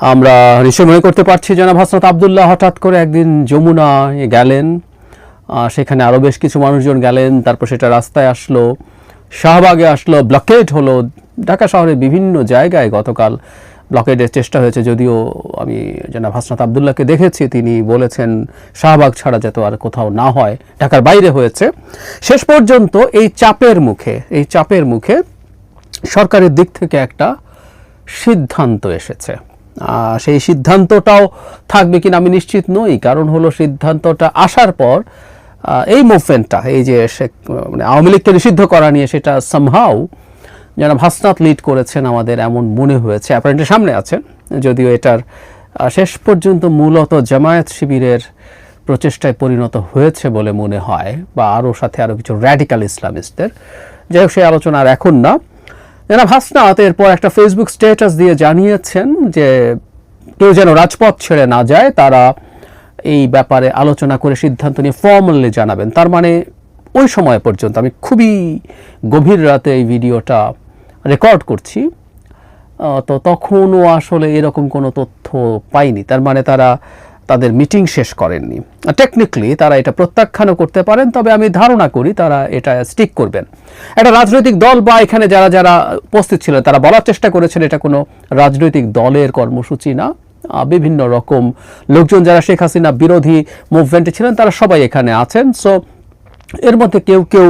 আমরা নিশ্চয় মনে করতে পারছি, জনাব হাসনাত আবদুল্লাহ হঠাৎ করে একদিন যমুনায় গেলেন। সেখানে আরও বেশ কিছু মানুষজন গেলেন, তারপর সেটা রাস্তায় আসলো, শাহবাগে আসলো, ব্লকেড হলো। ঢাকা শহরের বিভিন্ন জায়গায় গতকাল ব্লকেডের চেষ্টা হয়েছে, যদিও আমি জনাব হাসনাত আবদুল্লাহকে দেখেছি, তিনি বলেছেন শাহবাগ ছাড়া যাতে আর কোথাও না হয়, ঢাকার বাইরে হয়েছে। শেষ পর্যন্ত এই চাপের মুখে, এই চাপের মুখে সরকারের দিক থেকে একটা সিদ্ধান্ত এসেছে। সেই সিদ্ধান্তটাও থাকবে কিনা আমি নিশ্চিত নই। কারণ হলো সিদ্ধান্তটা আসার পর এই মুভমেন্টটা এই যে মানে আওয়ামী লীগকে নিষিদ্ধ করা নিয়ে সেটা সামহাও যেন ভাসনাত লিড করেছেন আমাদের এমন মনে হয়েছে অ্যাপারেন্টলি সামনে আছেন। যদিও এটার শেষ পর্যন্ত মূলত জামায়াত শিবিরের প্রচেষ্টায় পরিণত হয়েছে বলে মনে হয়, বা আরও সাথে আরও কিছু র্যাডিক্যাল ইসলামিস্টদের যাই হোক, সেই আলোচনা আর এখন না। জনাব হাসনাত এরপর একটা ফেসবুক স্ট্যাটাস দিয়ে জানিয়েছেন যে কেউ যেন রাজপথ ছেড়ে না যায়, তারা এই ব্যাপারে আলোচনা করে সিদ্ধান্ত নিয়ে ফর্মালি জানাবেন। তার মানে ওই সময় পর্যন্ত আমি খুবই গভীর রাতে এই ভিডিওটা রেকর্ড করছি। তো তখনও আসলে এরকম কোনো তথ্য পাইনি। তার মানে তারা তাদের মিটিং শেষ করেননি। টেকনিক্যালি তারা এটা প্রত্যাখ্যানও করতে পারেন, তবে আমি ধারণা করি তারা এটা স্টিক করবেন। একটা রাজনৈতিক দল বা এখানে যারা যারা উপস্থিত ছিলেন, তারা বলার চেষ্টা করেছেন এটা কোনো রাজনৈতিক দলের কর্মসূচি না। বিভিন্ন রকম লোকজন, যারা শেখ হাসিনা বিরোধী মুভমেন্টে ছিলেন, তারা সবাই এখানে আছেন। সো এর মধ্যে কেউ কেউ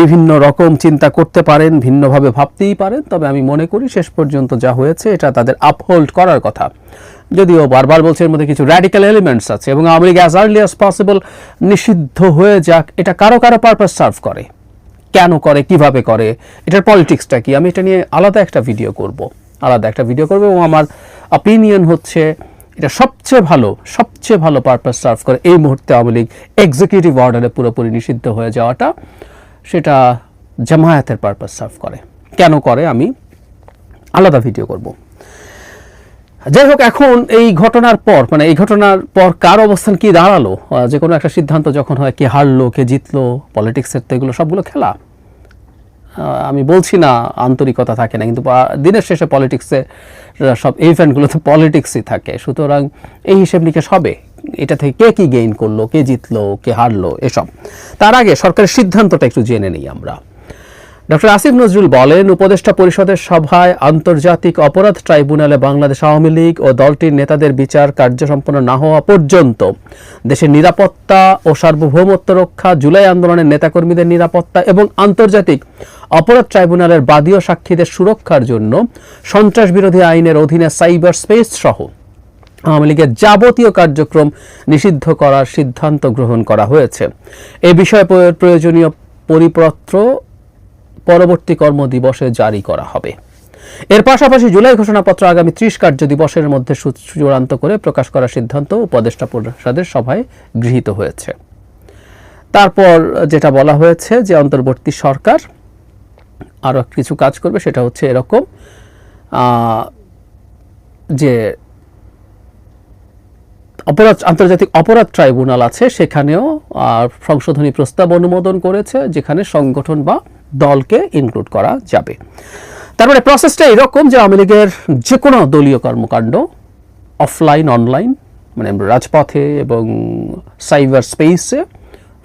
বিভিন্ন রকম চিন্তা করতে পারেন, ভিন্নভাবে ভাবতেই পারেন, তবে আমি মনে করি শেষ পর্যন্ত যা হয়েছে এটা তাদের আপহোল্ড করার কথা। যদিও বারবার বলছে এর মধ্যে কিছু র্যাডিক্যাল এলিমেন্টস আছে এবং League as early as possible নিষিদ্ধ হয়ে যাক, এটা কারও কারও পারপাস সার্ভ করে। কেন করে, কীভাবে করে, এটার পলিটিক্সটা কি? আমি এটা নিয়ে আলাদা একটা ভিডিও করব। আলাদা একটা ভিডিও করব এবং আমার অপিনিয়ন হচ্ছে এটা সবচেয়ে ভালো সবচেয়ে ভালো পারপাস সার্ভ করে। এই মুহূর্তে আওয়ামী লীগ এক্সিকিউটিভ অর্ডারে পুরোপুরি নিষিদ্ধ হয়ে যাওয়াটা সেটা জামায়াতের পারপাস সার্ভ করে। কেন করে? আমি আলাদা ভিডিও করব। যাই হোক, এখন এই ঘটনার পর মানে এই ঘটনার পর কার অবস্থান, কি দাঁড়াল? যে কোনো একটা সিদ্ধান্ত যখন হয়, কে হারলো, কে জিতলো পলিটিক্সের তো এগুলো সবগুলো খেলা। আমি বলছি না আন্তরিকতা থাকে না, কিন্তু দিনের শেষে পলিটিক্সে সব ইভেন্টগুলো তো পলিটিক্সই থাকে। সুতরাং এই হিসেব নিকেশ হবে। এটা থেকে কে কী গেইন করল, কে জিতলো, কে হারলো, এসব। তার আগে সরকারের সিদ্ধান্তটা একটু জেনে নিই আমরা। ডক্টর আসিফ নজরুল বলেন, উপদেষ্টা পরিষদের সভায় আন্তর্জাতিক অপরাধ ট্রাইব্যুনালে বাংলাদেশ আওয়ামী লীগ ও দলটির নেতাদের বিচার কার্য সম্পন্ন না হওয়া পর্যন্ত। দেশের নিরাপত্তা ও সার্বভৌমত্ব রক্ষা, জুলাই আন্দোলনের নেতাকর্মীদের নিরাপত্তা এবং আন্তর্জাতিক অপরাধ ট্রাইব্যুনালের বাদী ও সাক্ষীদের সুরক্ষার জন্য সন্ত্রাস বিরোধী আইনের অধীনে সাইবার স্পেস সহ আওয়ামী লীগের যাবতীয় কার্যক্রম নিষিদ্ধ করার সিদ্ধান্ত গ্রহণ করা হয়েছে। এ বিষয়ে প্রয়- প্রয়োজনীয় পরিপত্র পরবর্তী কর্মদিবসে জারি করা হবে। এর পাশাপাশি জুলাই ঘোষণাপত্র আগামী ত্রিশ কার্য দিবসের মধ্যে চূড়ান্ত করে প্রকাশ করার সিদ্ধান্ত উপদেষ্টা পরিষদের সভায় গৃহীত হয়েছে। তারপর যেটা বলা হয়েছে যে অন্তর্বর্তী সরকার আরও কিছু কাজ করবে, সেটা হচ্ছে এরকম যে অপরাধ, আন্তর্জাতিক অপরাধ ট্রাইব্যুনাল আছে, সেখানেও সংশোধনী প্রস্তাব অনুমোদন করেছে, যেখানে সংগঠন বা দলকে ইনক্লুড করা যাবে। তারপরে প্রসেসটা এরকম যে আওয়ামী লীগের যে কোনো দলীয় কর্মকাণ্ড অফলাইন অনলাইন মানে রাজপথে এবং সাইবার স্পেসে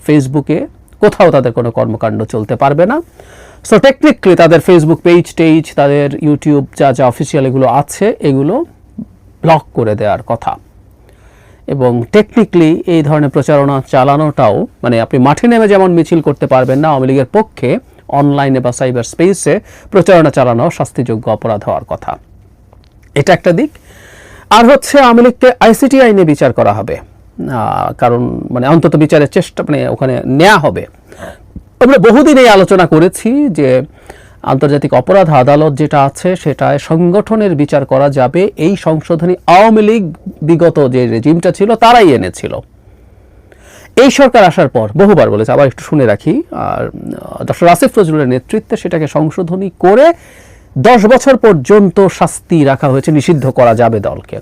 ফেসবুকে কোথাও তাদের কোনো কর্মকাণ্ড চলতে পারবে না। সো টেকনিক্যালি তাদের ফেসবুক পেজ টেজ, তাদের ইউটিউব যা যা অফিসিয়াল এগুলো আছে, এগুলো ব্লক করে দেওয়ার কথা। এবং টেকনিক্যালি এই ধরনের প্রচারণা চালানোটাও মানে আপনি মাঠে নেমে যেমন মিছিল করতে পারবেন না আওয়ামী লীগের পক্ষে অনলাইনে বা সাইবার স্পেসে প্রচারণা চালানো শাস্তিযোগ্য অপরাধ হওয়ার কথা। এটা একটা দিক। আর হচ্ছে আওয়ামী আইসিটি আইনে বিচার করা হবে। কারণ মানে অন্তত বিচারের চেষ্টা মানে ওখানে নেওয়া হবে। আমরা বহুদিন এই আলোচনা করেছি যে আন্তর্জাতিক অপরাধ আদালত যেটা আছে সেটায় সংগঠনের বিচার করা যাবে। এই সংশোধনী আওয়ামী লীগ বিগত যে রেজিমটা ছিল, তারাই এনেছিল। এই সরকার আসার পর বহুবার বলেছে, আবার একটু শুনে রাখি, আর ডক্টর আসিফ নজরুলের নেতৃত্বে সেটাকে সংশোধনী করে দশ বছর পর্যন্ত শাস্তি রাখা হয়েছে, নিষিদ্ধ করা যাবে দলকে।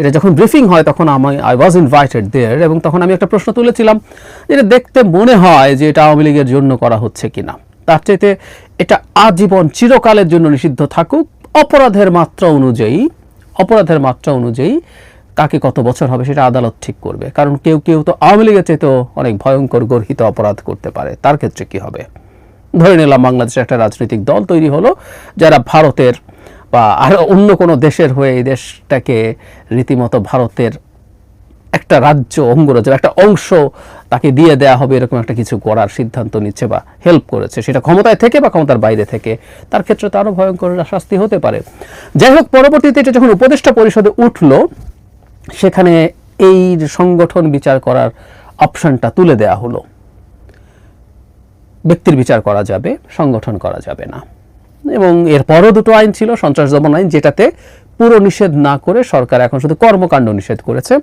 এটা যখন ব্রিফিং হয়, তখন আমি আই ওয়াজ ইনভাইটেড দেয়ার এবং তখন আমি একটা প্রশ্ন তুলেছিলাম, যেটা দেখতে মনে হয় যে এটা আওয়ামী লীগের জন্য করা হচ্ছে কিনা। তার চাইতে এটা আজীবন চিরকালের জন্য নিষিদ্ধ থাকুক, অপরাধের মাত্রা অনুযায়ী, অপরাধের মাত্রা অনুযায়ী কাকে কত বছর হবে সেটা আদালত ঠিক করবে। কারণ কেউ কেউ তো আওয়ামী লীগের চেয়েতেও অনেক ভয়ঙ্কর, গর্হিত অপরাধ করতে পারে। তার ক্ষেত্রে কি হবে? ধরে নিলাম বাংলাদেশের একটা রাজনৈতিক দল তৈরি হলো, যারা ভারতের বা আরও অন্য কোনো দেশের হয়ে এই দেশটাকে রীতিমতো ভারতের একটা রাজ্য অঙ্গরাজ্যের একটা অংশ তাকে দিয়ে দেয়া হবে, এরকম একটা কিছু করার সিদ্ধান্ত নিচ্ছে বা হেল্প করেছে। সেটা ক্ষমতায় থেকে বা ক্ষমতার বাইরে থেকে, তার ক্ষেত্রে তো আরও ভয়ঙ্কর শাস্তি হতে পারে। যাই হোক, পরবর্তীতে এটা যখন উপদেষ্টা পরিষদে উঠল সেখানে এই সংগঠন বিচার করার অপশনটা তুলে দেয়া হলো। ব্যক্তির বিচার করা যাবে, সংগঠন করা যাবে না। এবং এরপরও দুটো আইন ছিল, সন্ত্রাস দমন আইন, যেটাতে পুরো নিষেধ না করে সরকার এখন শুধু কর্মকাণ্ড নিষেধ করেছে।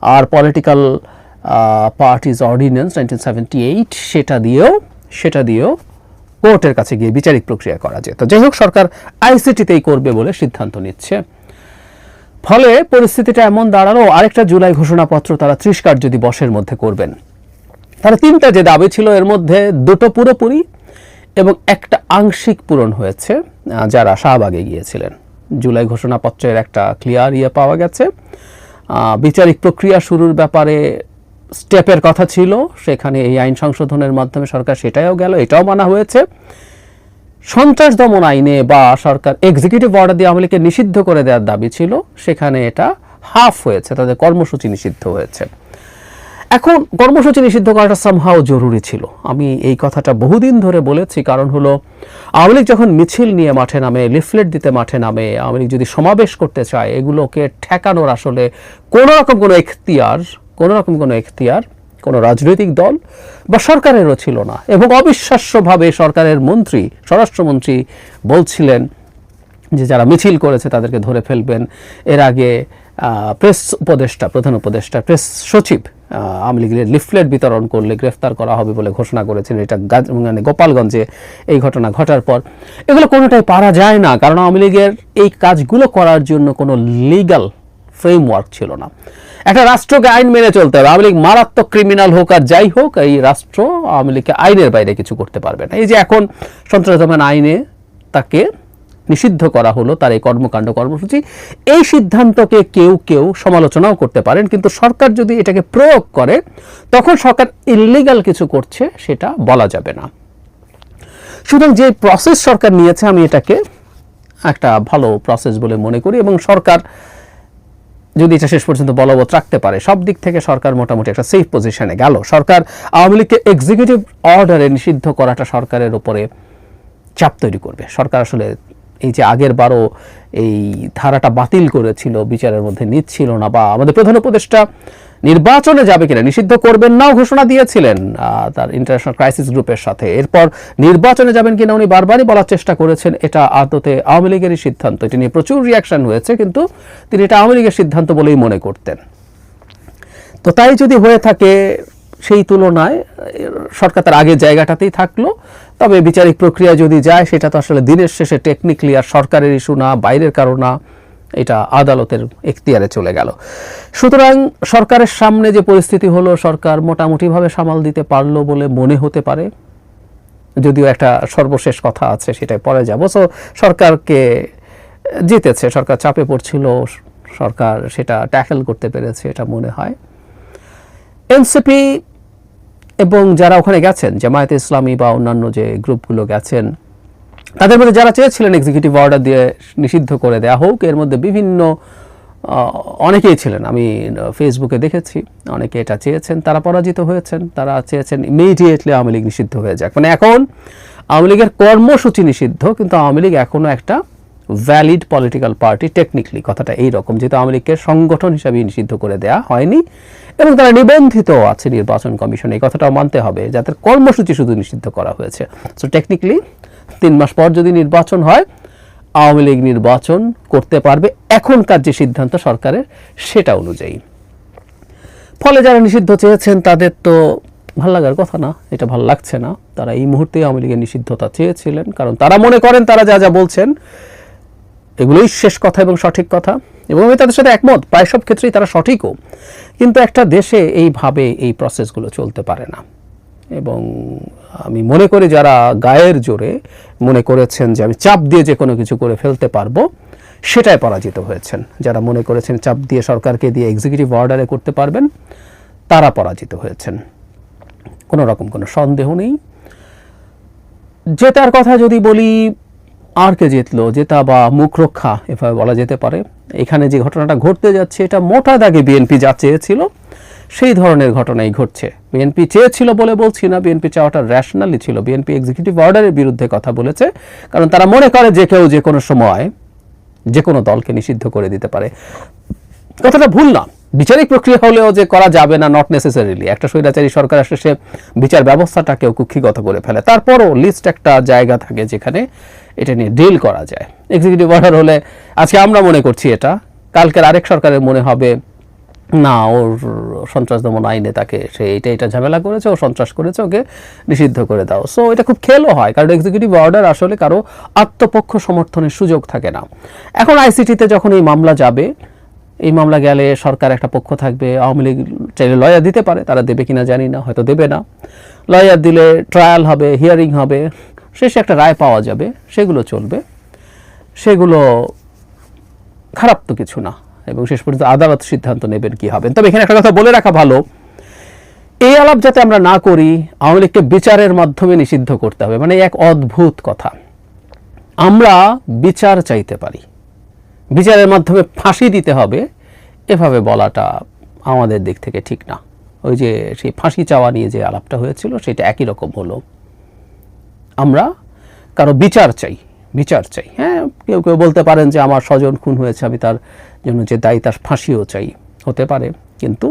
আর political parties ordinance nineteen seventy eight সেটা দিয়েও সেটা দিয়েও কোর্টের কাছে গিয়ে বিচারিক প্রক্রিয়া করা যেত। যাই হোক, সরকার আইসিটিতেই করবে বলে সিদ্ধান্ত নিচ্ছে। ফলে পরিস্থিতিটা এমন দাঁড়াল, আরেকটা জুলাই ঘোষণাপত্র তারা ত্রিশ কার্য দিবসের মধ্যে করবেন। তারা তিনটা যে দাবি ছিল, এর মধ্যে দুটো পুরোপুরি এবং একটা আংশিক পূরণ হয়েছে যারা শাহবাগে গিয়েছিলেন। জুলাই ঘোষণাপত্রের একটা ক্লিয়ার ইয়ে পাওয়া গেছে। বিচারিক প্রক্রিয়া শুরুর ব্যাপারে স্টেপের কথা ছিল, সেখানে এই আইন সংশোধনের মাধ্যমে সরকার সেটাও গেল, এটাও মানা হয়েছে। সন্ত্রাস দমন আইনে বা সরকার এক্সিকিউটিভ অর্ডার দিয়ে আওয়ামী লীগকে নিষিদ্ধ করে দেওয়ার দাবি ছিল, সেখানে এটা হাফ হয়েছে, তাদের কর্মসূচি নিষিদ্ধ হয়েছে। এখন কর্মসূচি নিষিদ্ধ করাটা সামহাও জরুরি ছিল। আমি এই কথাটা বহুদিন ধরে বলেছি, কারণ হলো আওয়ামী লীগ যখন মিছিল নিয়ে মাঠে নামে লিফলেট দিতে মাঠে নামে, আওয়ামী লীগ যদি সমাবেশ করতে চায়, এগুলোকে ঠেকানোর আসলে কোনো রকম কোনো এখতিয়ার কোনো রকম কোনো এখতিয়ার কোনো রাজনৈতিক দল বা সরকারেরও ছিল না। এবং অবিশ্বাস্যভাবে সরকারের মন্ত্রী, স্বরাষ্ট্রমন্ত্রী বলছিলেন যে যারা মিছিল করেছে তাদেরকে ধরে ফেলবেন। এর আগে প্রেস উপদেষ্টা, প্রধান উপদেষ্টা, প্রেস সচিব আওয়ামী লীগের লিফলেট বিতরণ করলে গ্রেফতার করা হবে বলে ঘোষণা করেছেন এটা মানে গোপালগঞ্জে এই ঘটনা ঘটার পর। এগুলো কোনোটাই পারা যায় না, কারণ আওয়ামী লীগের এই কাজগুলো করার জন্য কোনো লিগ্যাল ফ্রেমওয়ার্ক ছিল না। একটা রাষ্ট্রকে আইন মেনে চলতে হবে। আওয়ামী লীগ মারাত্মক ক্রিমিনাল হোক আর যাই হোক, এই রাষ্ট্র আওয়ামী লীগকে আইনের বাইরে কিছু করতে পারবে না। এই যে এখন সন্ত্রাস দমন আইনে তাকে নিষিদ্ধ করা হলো, তার এই কর্মকাণ্ড, কর্মসূচি, এই সিদ্ধান্তকে কেউ কেউ সমালোচনাও করতে পারেন। কিন্তু সরকার যদি এটাকে প্রয়োগ করে, তখন সরকার ইলিগাল কিছু করছে সেটা বলা যাবে না। সুতরাং যে প্রসেস সরকার নিয়েছে, আমি এটাকে একটা ভালো প্রসেস বলে মনে করি এবং সরকার যদি এটা শেষ পর্যন্ত বলবৎ রাখতে পারে, সব দিক থেকে সরকার মোটামুটি একটা সেফ পজিশনে গেল। সরকার আওয়ামী লীগকে এক্সিকিউটিভ অর্ডারে নিষিদ্ধ করাটা সরকারের উপরে চাপ তৈরি করবে। সরকার আসলে এই যে আগের বারও এই ধারাটা বাতিল করেছিল, বিচারের মধ্যে নিচ্ছিল না বা আমাদের প্রধান উপদেষ্টা নির্বাচনে যাবে কিনা নিষিদ্ধ করবেন নাও ঘোষণা দিয়েছিলেন তার ইন্টারন্যাশনাল ক্রাইসিস গ্রুপের সাথে। এরপর নির্বাচনে যাবেন কিনা উনি বারবারই বলার চেষ্টা করেছেন, এটা আদতে আওয়ামী লীগেরই সিদ্ধান্ত। এটি নিয়ে প্রচুর রিয়াকশন হয়েছে, কিন্তু তিনি এটা আওয়ামী লীগের সিদ্ধান্ত বলেই মনে করতেন। তো তাই যদি হয়ে থাকে সেই তুলনায়, সরকার তার আগের জায়গাটাতেই থাকল, তবে বিচারিক প্রক্রিয়া যদি যায়, সেটা তো আসলে দিনের শেষে টেকনিক্যালি আর সরকারের ইস্যু না, বাইরের কারও না। এটা আদালতের এখতিয়ারে চলে গেল। সুতরাং সরকারের সামনে যে পরিস্থিতি হলো, সরকার মোটামুটিভাবে সামাল দিতে পারল বলে মনে হতে পারে। যদিও একটা সর্বশেষ কথা আছে, সেটাই পরে যাব। সো সরকারকে জিতেছে, সরকার চাপে পড়ছিল, সরকার সেটা ট্যাকেল করতে পেরেছে, এটা মনে হয়। এনসিপি এবং যারা ওখানে গেছেন, জামায়াতে ইসলামী বা অন্যান্য যে গ্রুপগুলো গেছেন তাদের মধ্যে যারা চেয়েছিলেন এক্সিকিউটিভ অর্ডার দিয়ে নিষিদ্ধ করে দেওয়া হোক, এর মধ্যে বিভিন্ন অনেকেই ছিলেন। আমি ফেসবুকে দেখেছি, অনেকে এটা চেয়েছেন, তারা পরাজিত হয়েছেন, তারা চেয়েছেন ইমিডিয়েটলি আওয়ামী লীগ নিষিদ্ধ হয়ে যাক। মানে এখন আওয়ামী লীগের কর্মসূচি নিষিদ্ধ, কিন্তু আওয়ামী লীগ এখনও একটা ভ্যালিড পলিটিক্যাল পার্টি টেকনিক্যালি কথাটা এই রকম যেহেতু আওয়ামী লীগকে সংগঠন হিসাবে নিষিদ্ধ করে দেওয়া হয়নি, এবং তারা নিবন্ধিত আছে, নির্বাচন কমিশনে। এই কথাটাও মানতে হবে, যাদের কর্মসূচি শুধু নিষিদ্ধ করা হয়েছে। সো টেকনিক্যালি তিন মাস পর যদি নির্বাচন হয়, আওয়ামী লীগ নির্বাচন করতে পারবে। এখনকার যে সিদ্ধান্ত সরকারের, সেটা অনুযায়ী। ফলে যারা নিষিদ্ধ চেয়েছেন, তাদের তো ভালো লাগার কথা না, এটা ভালো লাগছে না। তারা এই মুহূর্তে আওয়ামী লীগের নিষিদ্ধতা চেয়েছিলেন। কারণ তারা মনে করেন, তারা যা যা বলছেন, এগুলোই শেষ কথা এবং সঠিক কথা। এবং আমি তাদের সাথে একমত, প্রায় সব ক্ষেত্রেই তারা সঠিকও। কিন্তু একটা দেশে এইভাবে এই প্রসেসগুলো চলতে পারে না। এবং আমি মনে করি যারা গায়ের জোরে মনে করেছেন যে আমি চাপ দিয়ে যে কোনো কিছু করে ফেলতে পারব, সেটাই পরাজিত হয়েছেন। যারা মনে করেছেন চাপ দিয়ে সরকারকে দিয়ে এক্সিকিউটিভ অর্ডারে করতে পারবেন, তারা পরাজিত হয়েছেন। কোনো রকম কোনো সন্দেহ নেই। জেতার কথা যদি বলি, আর কে জিতলো? জেতা বা মুখ রক্ষা, এভাবে বলা যেতে পারে। এখানে যে ঘটনাটা ঘটতে যাচ্ছে, এটা মোটা দাগে বিএনপি যা চেয়েছিল সেই ধরনের ঘটনাই ঘটছে। বিএনপি চেয়েছিল বলে বলছি না, বিএনপি চাওয়াটা র্যাশনালি ছিল। বিএনপি এক্সিকিউটিভ অর্ডারের বিরুদ্ধে কথা বলেছে, কারণ তারা মনে করে যে কেউ যে কোনো সময় যে কোনো দলকে নিষিদ্ধ করে দিতে পারে। কথাটা ভুল না। বিচারিক প্রক্রিয়া হলেও যে করা যাবে না নট নেসেসারিলি একটা স্বৈরাচারী সরকার আসলে সে বিচার ব্যবস্থাটাকেও কুক্ষিগত করে ফেলে। তারপরও লিস্ট একটা জায়গা থাকে যেখানে এটা নিয়ে ডিল করা যায়। এক্সিকিউটিভ অর্ডার হলে আজকে আমরা মনে করছি এটা। কালকের আরেক সরকারের মনে হবে না, ওর সন্ত্রাস দমন আইনে তাকে সে এটা এটা ঝামেলা করেছে, ও সন্ত্রাস করেছে, ওকে নিষিদ্ধ করে দাও। সো এটা খুব খেলও হয়, কারণ এক্সিকিউটিভ অর্ডার আসলে কারও আত্মপক্ষ সমর্থনের সুযোগ থাকে না। এখন আইসিটিতে যখন এই মামলা যাবে, এই মামলা গেলে সরকার একটা পক্ষ থাকবে, আওয়ামী লীগ চাইলে লয়ার দিতে পারে, তারা দেবে কিনা জানি না, হয়তো দেবে না। লয়ার দিলে ট্রায়াল হবে হিয়ারিং হবে, শেষে একটা রায় পাওয়া যাবে, সেগুলো চলবে। সেগুলো খারাপ তো কিছু না। এবং শেষ পর্যন্ত আদালত সিদ্ধান্ত নেবেন কি হবেন তবে এখানে একটা কথা বলে রাখা ভালো, এই আলাপ যাতে আমরা না করি, আওয়ামী লীগকে বিচারের মাধ্যমে নিষিদ্ধ করতে হবে। মানে এক অদ্ভুত কথা। আমরা বিচার চাইতে পারি। বিচারের মাধ্যমে ফাঁসি দিতে হবে, এভাবে বলাটা আমাদের দিক থেকে ঠিক না। ওই যে সেই ফাঁসি চাওয়া নিয়ে যে আলাপটা হয়েছিল, সেটা একই রকম হলো। আমরা কারও বিচার চাই। বিচার চাই। হ্যাঁ কেউ কেউ বলতে পারেন যে আমার স্বজন খুন হয়েছে, আমি তার জন্য যে দায়ী তার ফাঁসিও চাই। হতে পারে, কিন্তু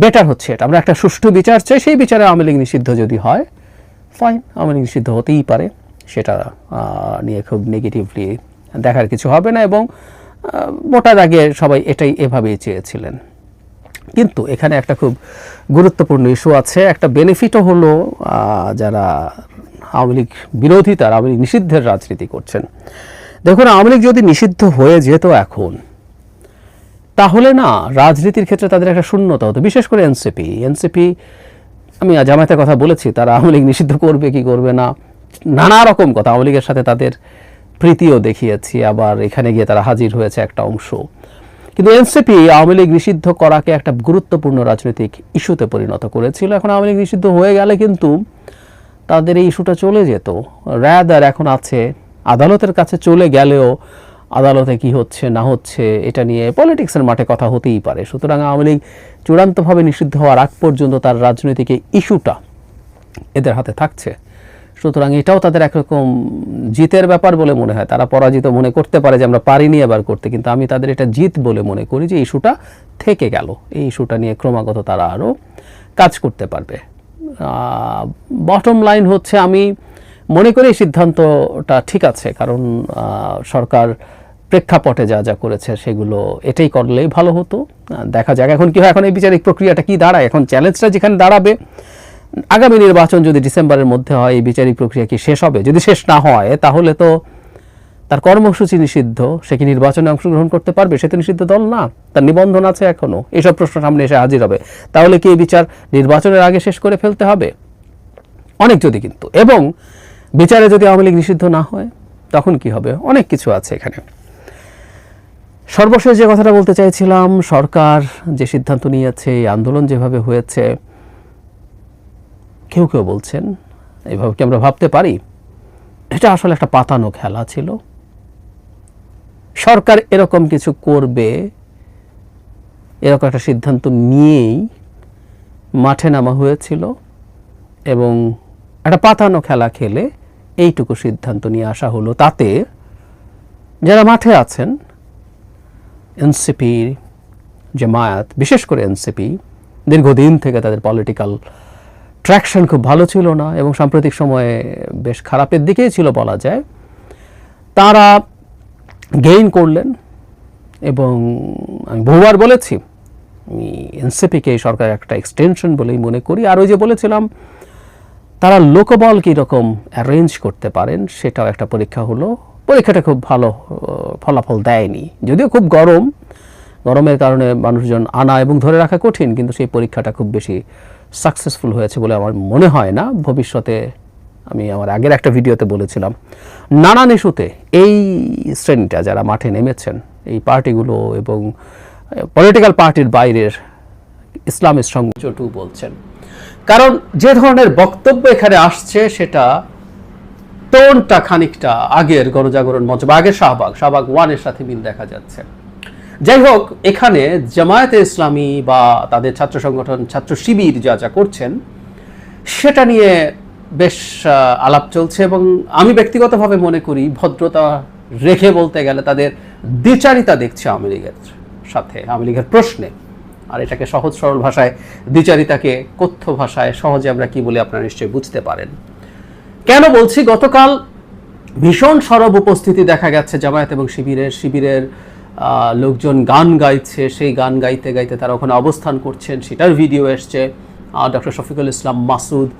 বেটার হচ্ছে এটা। আমরা একটা সুষ্ঠু বিচার চাই, সেই বিচারে আওয়ামী লীগ নিষিদ্ধ যদি হয় ফাইন আওয়ামী লীগ নিষিদ্ধ হতেই পারে। সেটা নিয়ে খুব নেগেটিভলি দেখার কিছু হবে না এবং মোটা দাগে সবাই এটাই এভাবেই চেয়েছিলেন। কিন্তু এখানে একটা খুব গুরুত্বপূর্ণ ইস্যু আছে। একটা বেনিফিটও হলো যারা আওয়ামী লীগ বিরোধী তারা আওয়ামী লীগ নিষিদ্ধের রাজনীতি করছেন। দেখুন, আওয়ামী লীগ যদি নিষিদ্ধ হয়ে যেত এখন, তাহলে না, রাজনীতির ক্ষেত্রে তাদের একটা শূন্যতা হতো, বিশেষ করে এনসিপি। এনসিপি, আমি জামায়াতের কথা বলেছি, তারা আওয়ামী লীগ নিষিদ্ধ করবে কি করবে না, নানা রকম কথা আওয়ামী লীগের সাথে তাদের প্রীতিও দেখিয়েছি, আবার এখানে গিয়ে তারা হাজির হয়েছে একটা অংশ। কিন্তু এনসিপি আওয়ামী লীগ নিষিদ্ধ করাকে একটা গুরুত্বপূর্ণ রাজনৈতিক ইস্যুতে পরিণত করেছিল। এখন আওয়ামী লীগ নিষিদ্ধ হয়ে গেলে কিন্তু তাদের এই ইস্যুটা চলে যেত। র্যাদার এখন আছে, আদালতের কাছে চলে গেলেও আদালতে কি হচ্ছে, না হচ্ছে, এটা নিয়ে পলিটিক্সের মাঠে কথা হতেই পারে। সুতরাং আওয়ামী লীগ চূড়ান্তভাবে নিষিদ্ধ হওয়ার আগ পর্যন্ত তার রাজনৈতিক ইস্যুটা এদের হাতে থাকছে। সুতরাং এটাও তাদের একরকম জিতের ব্যাপার বলে মনে হয়। তারা পরাজিত মনে করতে পারে যে আমরা পারিনি এবার করতে, কিন্তু আমি তাদের এটা জিত বলে মনে করি যে ইস্যুটা থেকে গেল। এই ইস্যুটা নিয়ে ক্রমাগত তারা আরও কাজ করতে পারবে। বটম লাইন হচ্ছে আমি মনে করি এই সিদ্ধান্তটা ঠিক আছে, কারণ সরকার প্রেক্ষাপটে যা যা করেছে সেগুলো এটাই করলেই ভালো হতো। দেখা যাক এখন কি হয়, এখন এই বিচারিক প্রক্রিয়াটা কি দাঁড়ায়, এখন চ্যালেঞ্জটা যেখানে দাঁড়াবে, আগামী নির্বাচন যদি ডিসেম্বরের মধ্যে হয়, এই বিচারিক প্রক্রিয়া কি শেষ হবে? যদি শেষ না হয়, তাহলে তো তার কর্মসূচি নিষিদ্ধ, সে কি নির্বাচনে অংশগ্রহণ করতে পারবে? সে তো নিষিদ্ধ দল না, তার নিবন্ধন আছে এখনও। এসব প্রশ্ন সামনে এসে হাজির হবে। তাহলে কি এই বিচার নির্বাচনের আগে শেষ করে ফেলতে হবে? অনেক যদি কিন্তু। এবং বিচারে যদি আওয়ামী লীগ নিষিদ্ধ না হয়, তখন কি হবে? অনেক কিছু আছে এখানে। সর্বশেষ যে কথাটা বলতে চাইছিলাম, সরকার যে সিদ্ধান্ত নিয়েছে, এই আন্দোলন যেভাবে হয়েছে, কেউ কেউ বলছেন, এভাবে কি আমরা ভাবতে পারি? এটা আসলে একটা পাতানো খেলা ছিল। সরকার এরকম কিছু করবে, এরকম একটা সিদ্ধান্ত নিয়েই মাঠে নামা হয়েছিল এবং একটা পাতানো খেলা খেলে এইটুকু সিদ্ধান্ত নিয়ে আসা হলো। তাতে যারা মাঠে আছেন, এনসিপি, জামায়াত, বিশেষ করে এনসিপি, দীর্ঘদিন থেকে তাদের পলিটিক্যাল ট্র্যাকশন খুব ভালো ছিল না এবং সাম্প্রতিক সময়ে বেশ খারাপের দিকেই ছিল বলা যায়, তারা গেইন করলেন এবং আমি বহুবার বলেছি, আমি এনসিপিকে এই সরকারের একটা এক্সটেনশন বলেই মনে করি। আর ওই যে বলেছিলাম, তারা লোকবল কীরকম অ্যারেঞ্জ করতে পারেন সেটাও একটা পরীক্ষা হলো। পরীক্ষাটা খুব ভালো ফলাফল দেয়নি। যদিও খুব গরম, গরমের কারণে মানুষজন আনা এবং ধরে রাখা কঠিন, কিন্তু সেই পরীক্ষাটা খুব বেশি সাকসেসফুল হয়েছে বলে আমার মনে হয় না। ভবিষ্যতে আমি আমার আগের একটা ভিডিওতে বলেছিলাম। নানান ইস্যুতে এই শ্রেণীটা যারা মাঠে নেমেছেন, এই পার্টিগুলো এবং পলিটিক্যাল পার্টির বাইরের ইসলামের সঙ্গে চটু বলছেন। কারণ যে ধরনের বক্তব্য এখানে আসছে সেটা টোনটা খানিকটা আগের গণজাগরণ মঞ্চ বা আগের শাহবাগ শাহবাগ ওয়ানের সাথে মিল দেখা যাচ্ছে। যাই হোক, এখানে জামায়াতে ইসলামী বা তাদের ছাত্র সংগঠন, ছাত্র শিবির যা যা করছেন, সেটা নিয়ে বেশ আলাপ চলছে এবং আমি ব্যক্তিগতভাবে মনে করি ভদ্রতা রেখে বলতে গেলে তাদের দ্বিচারিতা দেখছে আওয়ামী লীগের সাথে, আওয়ামী লীগের প্রশ্নে। আর এটাকে সহজ সরল ভাষায় দ্বিচারিতাকে কথ্য ভাষায় সহজে আমরা কি বলি আপনারা নিশ্চয়ই বুঝতে পারেন। কেন বলছি? গতকাল ভীষণ সরব উপস্থিতি দেখা গেছে জামায়াত এবং শিবিরের শিবিরের লোকজন গান গাইছে, সেই গান গাইতে গাইতে তারা ওখানে অবস্থান করছেন, সেটার ভিডিও এসছে। ডক্টর শফিকুল ইসলাম মাসুদ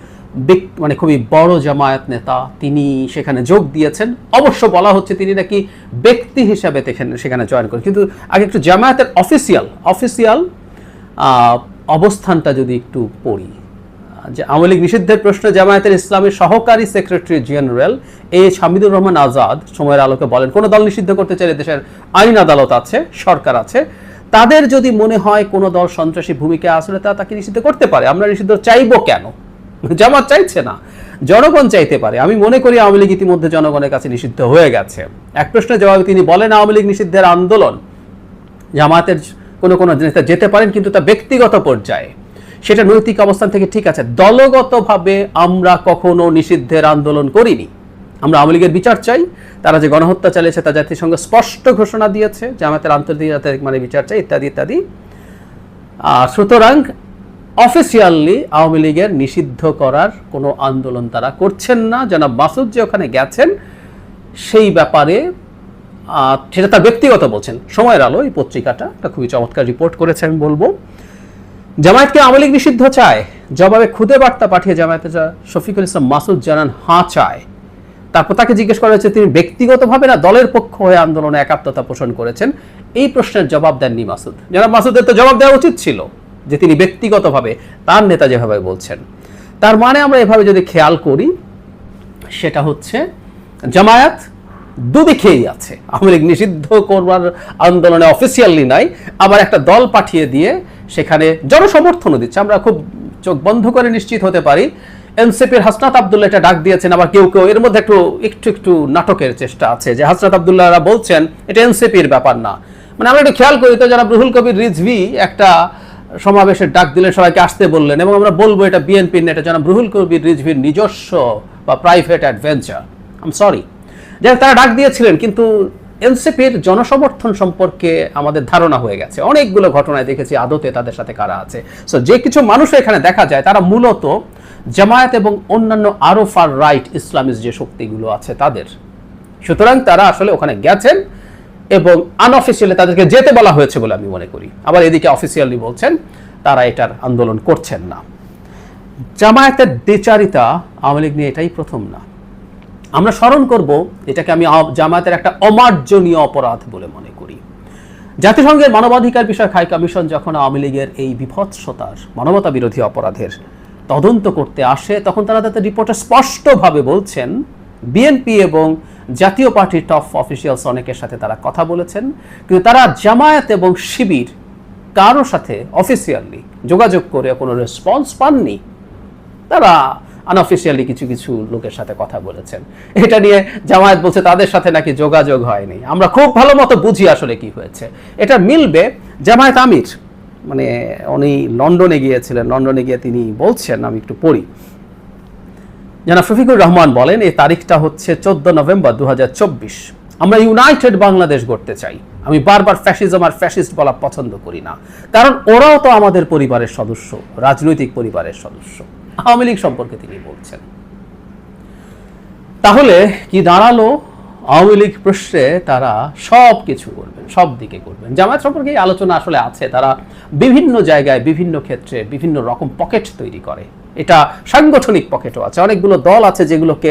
মানে খুবই বড় জামায়াত নেতা, তিনি সেখানে যোগ দিয়েছেন। অবশ্য বলা হচ্ছে তিনি নাকি ব্যক্তি হিসাবে সেখানে জয়েন করেন। কিন্তু আগে একটু জামায়াতের অফিসিয়াল অফিসিয়াল অবস্থানটা যদি একটু পড়ি। যে আওয়ামী লীগ নিষিদ্ধের প্রশ্নে জামায়াতের ইসলামের সহকারী secretary general A Hamidur Rahman Azad, সময়ের আলোকে বলেন, কোনো দল নিষিদ্ধ করতে চাইলে দেশের আইন আদালত আছে, সরকার আছে। তাদের যদি মনে হয় কোনো দল সন্ত্রাসী ভূমিকা আসলে তা তাকে নিষিদ্ধ করতে পারে। আমরা নিষিদ্ধ চাইব কেন? জামাত চাইছে না, জনগণ চাইতে পারে। আমি মনে করি আওয়ামী লীগ ইতিমধ্যে জনগণের কাছে নিষিদ্ধ হয়ে গেছে। এক প্রশ্নের জবাবে তিনি বলেন, আওয়ামী লীগ নিষিদ্ধের আন্দোলন জামাতের কোনো কোনো নেতা যেতে পারেন, কিন্তু তা ব্যক্তিগত পর্যায়ে। সেটা নৈতিক অবস্থান থেকে ঠিক আছে। দলগতভাবে আমরা কখনো নিষিদ্ধের আন্দোলন করিনি। আমরা আওয়ামী লীগের বিচার চাই। তারা যে গণহত্যা চালিয়েছে, তা জাতিসংঘ স্পষ্ট ঘোষণা দিয়েছে। জামাতের আন্তর্জাতিক মানে বিচার চাই, ইত্যাদি ইত্যাদি। আর সুতরাং অফিসিয়ালি আওয়ামী লীগের নিষিদ্ধ করার কোনো আন্দোলন তারা করছেন না। জনাব মাসুদ যে ওখানে গেছেন, সেই ব্যাপারে সেটা তার ব্যক্তিগত বলছেন। সময়ের আলো, এই পত্রিকাটা একটা খুবই চমৎকার রিপোর্ট করেছে, আমি বলব। জামায়াতকে আওয়ামী লীগ নিষিদ্ধ চায়। জবাবে খুদে বার্তা পাঠিয়ে জামায়াতে শফিকুল ইসলাম মাসুদ জানান, হাঁ চায়। তারপর তাকে জিজ্ঞেস করা হয়েছে, তিনি ব্যক্তিগতভাবে না দলের পক্ষ হয়ে আন্দোলনে একাত্মতা পোষণ করেছেন? এই প্রশ্নের জবাব দেননি মাসুদ। যারা মাসুদের তো জবাব দেওয়া উচিত ছিল। যে তিনি ব্যক্তিগতভাবে তার নেতা যেভাবে বলছেন। তার মানে আমরা এভাবে যদি খেয়াল করি, সেটা হচ্ছে জামায়াত দুদিকেই আছে। আওয়ামী লীগ নিষিদ্ধ করবার আন্দোলনে অফিসিয়ালি নাই, আবার একটা দল পাঠিয়ে দিয়ে সেখানে জনসমর্থনও দিচ্ছে। আমরা খুব চোখ বন্ধ করে নিশ্চিত হতে পারি, এনসিপির হাসনাত আবদুল্লাহ এটা ডাক দিয়েছেন, আবার কেউ কেউ এর মধ্যে একটু একটু একটু নাটকের চেষ্টা আছে যে হাসনাত আবদুল্লাহরা বলছেন, এটা এনসিপির ব্যাপার না। মানে আমরা একটু খেয়াল করি তো, যারা রুহুল কবির রিজভি একটা সমাবেশের ডাক দিলেন সবাইকে আসতে বললেন এবং আমরা বলব এটা বিএনপির নেতা জনাব রুহুল কবির রিজভির নিজস্ব বা প্রাইভেট অ্যাডভেঞ্চার আম সরি যাই তারা ডাক দিয়েছিলেন, কিন্তু এনসিপির জনসমর্থন সম্পর্কে আমাদের ধারণা হয়ে গেছে। অনেকগুলো ঘটনায় দেখেছি আদতে তাদের সাথে কারা আছে। সো যে কিছু মানুষ এখানে দেখা যায়, তারা মূলত জামায়াত এবং অন্যান্য আরও ফার রাইট ইসলামিস্ট যে শক্তিগুলো আছে তাদের। সুতরাং তারা আসলে ওখানে গেছেন এবং আনঅফিসিয়ালি তাদেরকে যেতে বলা হয়েছে বলে আমি মনে করি। আবার এদিকে অফিসিয়ালি বলছেন, তারা এটার আন্দোলন করছেন না। জামায়াতের দ্বিচারিতা আওয়ামী লীগ নিয়ে এটাই প্রথম না। আমরা স্মরণ করব, এটাকে আমি জামায়াতের একটা অমার্জনীয় অপরাধ বলে মনে করি। জাতিসংঘের মানবাধিকার বিষয়ক হাই কমিশন যখন আওয়ামী লীগের এই বিভৎসতার, মানবতা বিরোধী অপরাধের তদন্ত করতে আসে, তখন তারা তাদের রিপোর্টে স্পষ্টভাবে বলছেন বিএনপি এবং জাতীয় পার্টির টপ অফিসিয়ালস অনেকের সাথে তারা কথা বলেছেন। কিন্তু তারা জামায়াত এবং শিবির কারোর সাথে অফিসিয়ালি যোগাযোগ করে কোনো রেসপন্স পাননি। তারা আনঅফিসিয়ালি কিছু কিছু লোকের সাথে কথা বলেছেন। এটা নিয়ে জামায়াত বলছে তাদের সাথে নাকি যোগাযোগ হয়নি। আমরা খুব ভালো মতো বুঝি আসলে কি হয়েছে। এটা মিলবে জামায়াত আমির মানে উনি লন্ডনে গিয়েছিলেন। লন্ডনে গিয়ে তিনি বলছেন, আমি একটু পড়ি। জানা শফিকুর রহমান বলেন, এই তারিখটা হচ্ছে চোদ্দ নভেম্বর দু আমরা ইউনাইটেড বাংলাদেশ গড়তে চাই। আমি বারবার ফ্যাসিজম আর ফ্যাসিস্ট বলা পছন্দ করি না। কারণ ওরাও তো আমাদের পরিবারের সদস্য, রাজনৈতিক পরিবারের সদস্য। আওয়ামী লীগ সম্পর্কে তিনি বলছেন। তাহলে কি দাঁড়াল? আওয়ামী লীগ প্রশ্নে তারা সব কিছু করবেন, সব দিকে করবেন। জামায়াত সম্পর্কে আলোচনা আসলে আছে। তারা বিভিন্ন জায়গায়, বিভিন্ন ক্ষেত্রে বিভিন্ন রকম পকেট তৈরি করে। এটা সাংগঠনিক পকেটও আছে। অনেকগুলো দল আছে যেগুলোকে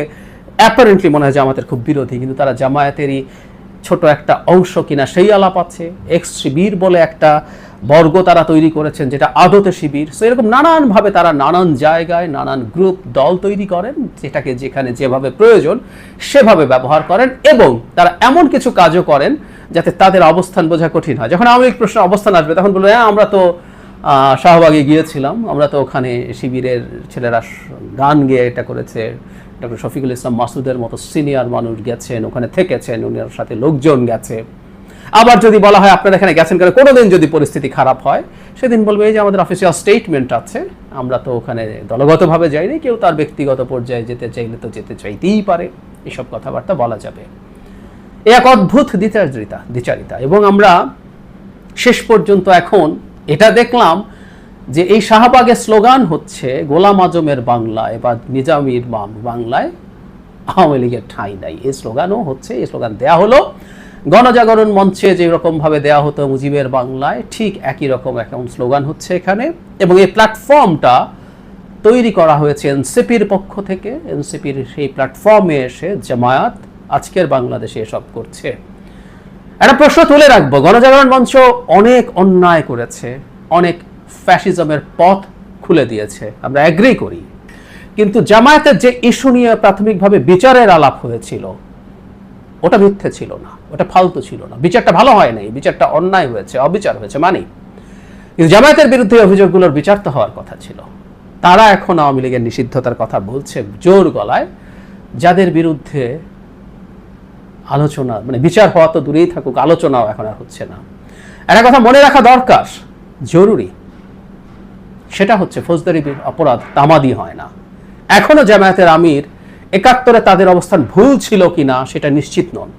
অ্যাপারেন্টলি মনে হয় জামাতের খুব বিরোধী, কিন্তু তারা জামায়াতেরই ছোট একটা অংশ কিনা সেই আলাপ আছে। এক্স শিবির বলে একটা বর্গ তারা তৈরি করেছেন যেটা আদতে শিবির। সো এরকম নানানভাবে তারা নানান জায়গায় নানান গ্রুপ দল তৈরি করেন, যেটাকে যেখানে যেভাবে প্রয়োজন সেভাবে ব্যবহার করেন এবং তারা এমন কিছু কাজও করেন যাতে তাদের অবস্থান বোঝা কঠিন হয়। যখন আওয়ামী লীগ প্রশ্ন অবস্থান আসবে, তখন বলবে হ্যাঁ আমরা তো শাহবাগে গিয়েছিলাম। আমরা তো ওখানে শিবিরের ছেলেরা গান গেয়ে এটা করেছে। ডক্টর শফিকুল ইসলাম মাসুদের মতো সিনিয়র মানুষ গেছেন, ওখানে থেকেছেন, উনার সাথে লোকজন গেছে। আবার যদি বলা হয় আপনারা এখানে গেছেন কারণ কোনোদিন যদি পরিস্থিতি খারাপ হয়, সেদিন বলবে এই যে আমাদের অফিসিয়াল স্টেটমেন্ট আছে। আমরা তো ওখানে দলগতভাবে যাইনি, কেউ তার ব্যক্তিগত পর্যায়ে যেতে চাইলে তো যেতে চাইতেই পারে। এসব কথাবার্তা বলা যাবে। এক অদ্ভুত দ্বিচারিতা দ্বিচারিতা। এবং আমরা শেষ পর্যন্ত এখন এটা দেখলাম যে এই শাহবাগের স্লোগান হচ্ছে, গোলাম আজমের বাংলায় বা নিজামীর বাংলায় আওয়ামী লীগের ঠাঁই নাই। এই স্লোগানও হচ্ছে, এই স্লোগান দেয়া হলো। গণজাগরণ মঞ্চে যে রকমভাবে দেয়া হতো মুজিবের বাংলায়, ঠিক একই রকম এখন স্লোগান হচ্ছে এখানে। এবং এই প্ল্যাটফর্মটা তৈরি করা হয়েছে এনসিপির পক্ষ থেকে। এনসিপির সেই প্ল্যাটফর্মে এসে জামায়াত আজকের বাংলাদেশে এসব করছে। একটা প্রশ্ন তুলে রাখব। গণজাগরণ মঞ্চ অনেক অন্যায় করেছে, অনেক ফ্যাসিজমের পথ খুলে দিয়েছে, আমরা অ্যাগ্রি করি। কিন্তু জামায়াতের যে ইস্যু নিয়ে প্রাথমিকভাবে বিচারের আলাপ হয়েছিল, ওটা মিথ্যে ছিল না, ওটা ফালতু ছিল না। বিচারটা ভালো হয় নাই, বিচারটা অন্যায় হয়েছে, অবিচার হয়েছে মানি কিন্তু জামায়াতের বিরুদ্ধে অভিযোগগুলোর বিচার তো হওয়ার কথা ছিল। তারা এখন আওয়ামী লীগের নিষিদ্ধতার কথা বলছে জোর গলায়, যাদের বিরুদ্ধে আলোচনা মানে বিচার হওয়া তো দূরেই থাকুক, আলোচনাও এখন আর হচ্ছে না। একটা কথা মনে রাখা দরকার, জরুরি। সেটা হচ্ছে ফৌজদারি অপরাধ তামাদি হয় না। এখনও জামায়াতের আমির একাত্তরে তাদের অবস্থান ভুল ছিল কিনা সেটা নিশ্চিত নন।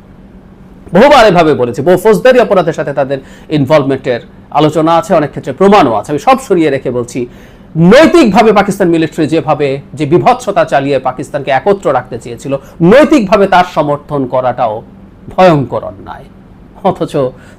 বহুবার এভাবে বলেছে, বহু ফৌজদারি অপরাধের সাথে তাদের ইনভলভমেন্টের আলোচনা আছে, অনেক ক্ষেত্রে প্রমাণও আছে। আমি সব সরিয়ে রেখে বলছি নৈতিকভাবে পাকিস্তান মিলিটারি যেভাবে যে বিভৎসতা চালিয়ে পাকিস্তানকে একত্র রাখতে চেয়েছিল, নৈতিকভাবে তার সমর্থন করাটাও ভয়ঙ্কর অন্যায়। অথচ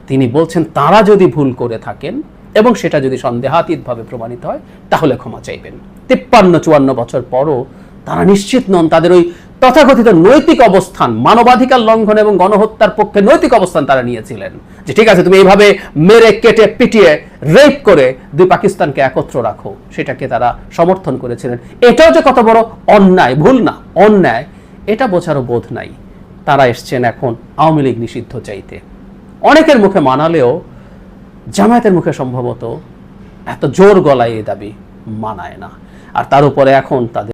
তিনি বলছেন, তারা যদি ভুল করে থাকেন এবং সেটা যদি সন্দেহাতীতভাবে প্রমাণিত হয়, তাহলে ক্ষমা চাইবেন। তিপ্পান্ন চুয়ান্ন বছর পরও তারা নিশ্চিত নন, তাদের ওই তথাকথিত নৈতিক অবস্থান, মানবাধিকার লঙ্ঘন এবং গণহত্যার পক্ষে নৈতিক অবস্থান তারা নিয়েছিলেন। যে ঠিক আছে, তুমি এইভাবে মেরে কেটে পিটিয়ে রেপ করে দুই পাকিস্তানকে একত্র রাখো। সেটাকে তারা সমর্থন করেছিলেন। এটাও যে কত বড় অন্যায়, ভুল না, অন্যায়, এটা বোঝারও বোধ নাই। তারা এসছেন এখন আওয়ামী লীগ নিষিদ্ধ চাইতে। অনেকের মুখে মানালেও জামায়াতের মুখে সম্ভবত এত জোর গলায় এই দাবি মানায় না। আর তার উপরে এখন তাদের